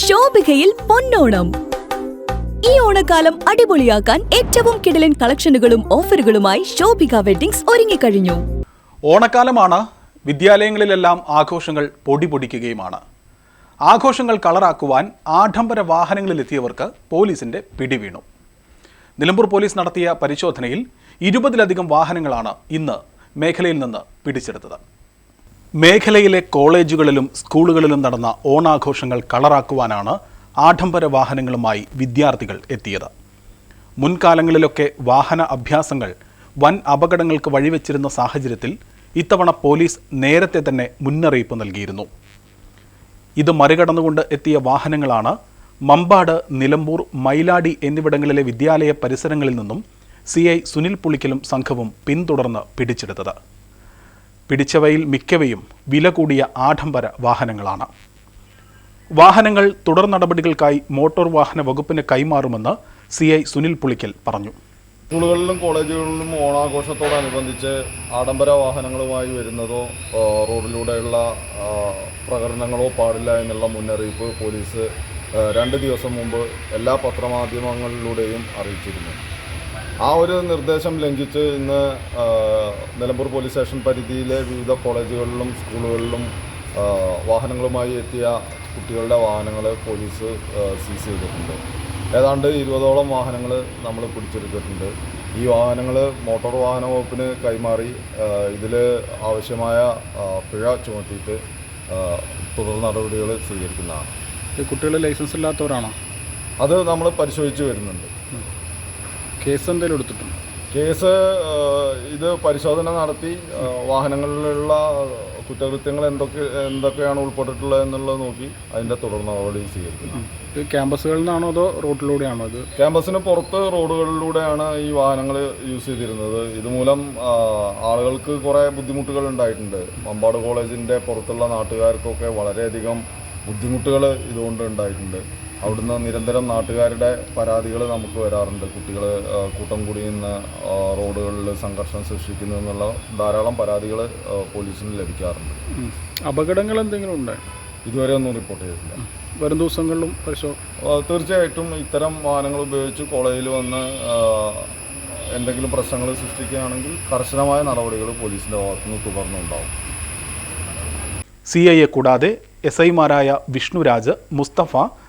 ശോഭികയിൽ പൊന്നോണം. ഈ ഓണക്കാലം അടിപൊളിയാക്കാൻ ഏറ്റവും കിടലൻ കളക്ഷനുകളും ഓഫറുകളുമായി ശോഭിക വെഡിങ്സ് ഒരുങ്ങിക്കഴിഞ്ഞു. ഓണക്കാലമാണ് വിദ്യാലയങ്ങളിലെല്ലാം ആഘോഷങ്ങൾ പൊടി പൊടിക്കുകയുമാണ്. ആഘോഷങ്ങൾ കളറാക്കുവാൻ ആഡംബര വാഹനങ്ങളിലെത്തിയവർക്ക് പോലീസിന്റെ പിടിവീണു. നിലമ്പൂർ പോലീസ് നടത്തിയ പരിശോധനയിൽ ഇരുപതിലധികം വാഹനങ്ങളാണ് ഇന്ന് മേഖലയിൽ നിന്ന് പിടിച്ചെടുത്തത്. മേഖലയിലെ കോളേജുകളിലും സ്കൂളുകളിലും നടന്ന ഓണാഘോഷങ്ങൾ കളറാക്കുവാനാണ് ആഡംബര വാഹനങ്ങളുമായി വിദ്യാർത്ഥികൾ എത്തിയത്. മുൻകാലങ്ങളിലൊക്കെ വാഹന അഭ്യാസങ്ങൾ വൻ അപകടങ്ങൾക്ക് വഴിവെച്ചിരുന്ന സാഹചര്യത്തിൽ ഇത്തവണ പോലീസ് നേരത്തെ തന്നെ മുന്നറിയിപ്പ് നൽകിയിരുന്നു. ഇത് മറികടന്നുകൊണ്ട് എത്തിയ വാഹനങ്ങളാണ് മമ്പാട് നിലമ്പൂർ മൈലാടി എന്നിവിടങ്ങളിലെ വിദ്യാലയ പരിസരങ്ങളിൽ നിന്നും സി സുനിൽ പുളിക്കലും സംഘവും പിന്തുടർന്ന് പിടിച്ചെടുത്തത്. പിടിച്ചവയിൽ മിക്കവയും വില കൂടിയ ആഡംബര വാഹനങ്ങളാണ്. വാഹനങ്ങൾ തുടർ നടപടികൾക്കായി മോട്ടോർ വാഹന വകുപ്പിന് കൈമാറുമെന്ന് സി ഐ സുനിൽ പുളിക്കൽ പറഞ്ഞു. സ്കൂളുകളിലും കോളേജുകളിലും ഓണാഘോഷത്തോടനുബന്ധിച്ച് ആഡംബര വാഹനങ്ങളുമായി വരുന്നതോ റോഡിലൂടെയുള്ള പ്രകടനങ്ങളോ പാടില്ല എന്നുള്ള മുന്നറിയിപ്പ് പോലീസ് രണ്ട് ദിവസം മുമ്പ് എല്ലാ പത്രമാധ്യമങ്ങളിലൂടെയും അറിയിച്ചിരുന്നു. ആ ഒരു നിർദ്ദേശം ലംഘിച്ച് ഇന്ന് നിലമ്പൂർ പോലീസ് സ്റ്റേഷൻ പരിധിയിലെ വിവിധ കോളേജുകളിലും സ്കൂളുകളിലും വാഹനങ്ങളുമായി എത്തിയ കുട്ടികളുടെ വാഹനങ്ങൾ പോലീസ് സീസ് ചെയ്തിട്ടുണ്ട്. ഏതാണ്ട് ഇരുപതോളം വാഹനങ്ങൾ നമ്മൾ പിടിച്ചെടുത്തിട്ടുണ്ട്. ഈ വാഹനങ്ങൾ മോട്ടോർ വാഹന വകുപ്പിന് കൈമാറി ഇതിൽ ആവശ്യമായ പിഴ ചുമത്തിയിട്ട് തുടർ നടപടികൾ സ്വീകരിക്കുന്നതാണ്. ഈ കുട്ടികൾ ലൈസൻസ് ഇല്ലാത്തവരാണോ? അത് നമ്മൾ പരിശോധിച്ച് വരുന്നുണ്ട്. കേസ് എന്തെങ്കിലും എടുത്തിട്ടുണ്ട്? കേസ് ഇത് പരിശോധന നടത്തി വാഹനങ്ങളിലുള്ള കുറ്റകൃത്യങ്ങൾ എന്തൊക്കെ എന്തൊക്കെയാണ് ഉൾപ്പെട്ടിട്ടുള്ളത് എന്നുള്ളത് നോക്കി അതിന്റെ തുടർ നടപടി സ്വീകരിക്കുന്നു ഇത് ക്യാമ്പസുകളിൽ നിന്നാണോ അതോ റോഡിലൂടെയാണോ ഇത്? ക്യാമ്പസിന് പുറത്ത് റോഡുകളിലൂടെയാണ് ഈ വാഹനങ്ങൾ യൂസ് ചെയ്തിരുന്നത്. ഇതുമൂലം ആളുകൾക്ക് കുറേ ബുദ്ധിമുട്ടുകൾ ഉണ്ടായിട്ടുണ്ട്. മമ്പാട് കോളേജിന്റെ പുറത്തുള്ള നാട്ടുകാർക്കൊക്കെ വളരെയധികം ബുദ്ധിമുട്ടുകൾ ഇതുകൊണ്ട് ഉണ്ടായിട്ടുണ്ട്. അവിടുന്ന് നിരന്തരം നാട്ടുകാരുടെ പരാതികൾ നമുക്ക് വരാറുണ്ട്. കുട്ടികൾ കൂട്ടം കൂടി നിന്ന് റോഡുകളിൽ സംഘർഷം സൃഷ്ടിക്കുന്നു എന്നുള്ള ധാരാളം പരാതികൾ പോലീസിന് ലഭിക്കാറുണ്ട്. അപകടങ്ങൾ എന്തെങ്കിലും ഉണ്ടോ? ഇതുവരെ ഒന്നും റിപ്പോർട്ട് ചെയ്തിട്ടില്ല. വരും ദിവസങ്ങളിലും പരിശോധന തീർച്ചയായിട്ടും ഇത്തരം വാഹനങ്ങൾ ഉപയോഗിച്ച് കോളേജിൽ വന്ന് എന്തെങ്കിലും പ്രശ്നങ്ങൾ സൃഷ്ടിക്കുകയാണെങ്കിൽ കർശനമായ നടപടികൾ പോലീസിന്റെ ഭാഗത്തുനിന്ന് തുടർന്നുണ്ടാവും. സി ഐയെ കൂടാതെ എസ് ഐമാരായ വിഷ്ണുരാജ് മുസ്തഫ